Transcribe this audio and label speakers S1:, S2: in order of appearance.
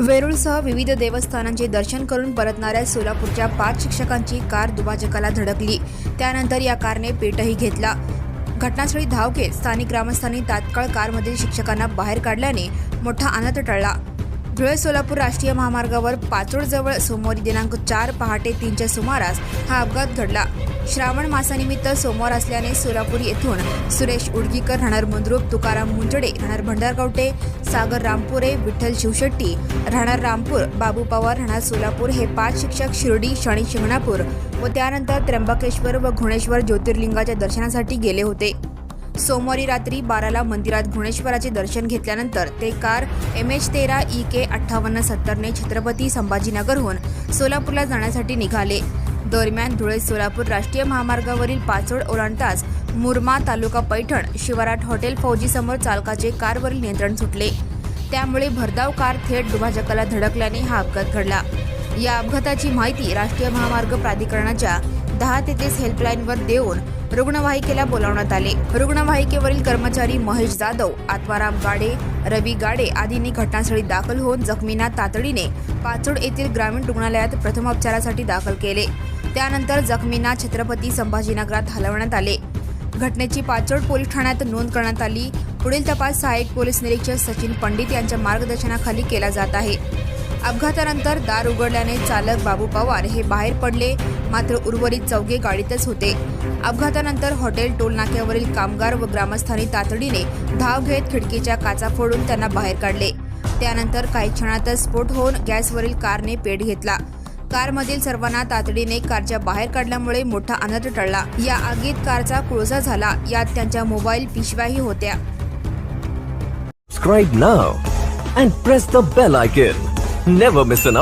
S1: वेरूळसह विविध देवस्थानांचे दर्शन करून परतणाऱ्या सोलापूरच्या पाच शिक्षकांची कार दुभाजकाला धडकली. त्यानंतर या कारने पेटही घेतला. घटनास्थळी धाव घेत स्थानिक ग्रामस्थांनी तात्काळ कारमधील शिक्षकांना बाहेर काढल्याने मोठा अनर्थ टळला. धुळे सोलापूर राष्ट्रीय महामार्गावर पाचोडजवळ सोमवारी दिनांक चार पहाटे तीनच्या सुमारास हा अपघात घडला. श्रावण मासानिमित्त सोमवार असल्याने सोलापूर येथून सुरेश उडगीकर राहणार मुंद्रुप तुकाराम मुंजडे राहणार भंडारगावटे सागर रामपुरे विठ्ठल शिवशेट्टी राहणार रामपूर बाबू पवार राहणार सोलापूर हे पाच शिक्षक शिर्डी शनी शिंगणापूर व त्यानंतर त्र्यंबकेश्वर व घुणेश्वर ज्योतिर्लिंगाच्या दर्शनासाठी गेले होते. सोमवारी रात्री बाराला मंदिरात घुणेश्वराचे दर्शन घेतल्यानंतर ते कार एम एच तेरा ई के अठ्ठावन्न सत्तरने छत्रपती संभाजीनगरहून सोलापूरला जाण्यासाठी निघाले. दरम्यान धुळे सोलापूर राष्ट्रीय महामार्गावरील पाचोड ओलांडताच मुरमा तालुका पैठण शिवारात हॉटेल फौजीसमोर चालकाचे कारवरील नियंत्रण सुटले. त्यामुळे भरधाव कार थेट दुभाजकाला धडकल्याने हा अपघात घडला. या अपघाताची माहिती राष्ट्रीय महामार्ग प्राधिकरणाच्या दहा ते तीस हेल्पलाईनवर देऊन रुग्णवाहिकेला बोलावण्यात आले. रुग्णवाहिकेवरील कर्मचारी महेश जाधव आत्माराम गाडे रवी गाडे आदींनी घटनास्थळी दाखल होऊन जखमींना तातडीने पाचोड येथील ग्रामीण रुग्णालयात प्रथमोपचारासाठी दाखल केले. त्यानंतर जखमींना छत्रपती संभाजीनगरात हलवण्यात आले. घटनेची पाचोड पोलीस ठाण्यात नोंद करण्यात आली. पुढील तपास सहाय्यक पोलीस निरीक्षक सचिन पंडित यांच्या मार्गदर्शनाखाली केला जात आहे. अपघातानंतर दार उघडल्याने चालक बाबू पवार हे बाहेर पडले. मात्र उर्वरित चौघे गाडीतच होते. अपघातानंतर हॉटेल टोल नाक्यावरील कामगार व ग्रामस्थांनी तातडीने धाव घेत खिडकीच्या काचा फोडून त्यांना बाहेर काढले. त्यानंतर काही क्षणातच स्फोट होऊन गॅसवरील कारने पेट घेतला. कारमधील सर्वांना तातडीने कारच्या बाहेर काढल्यामुळे मोठा अनर्थ टळला. या आगीत कारचा कोळसा झाला. यात त्यांच्या मोबाईल पिशव्याही होत्या.
S2: Subscribe now and press the bell icon. Never miss an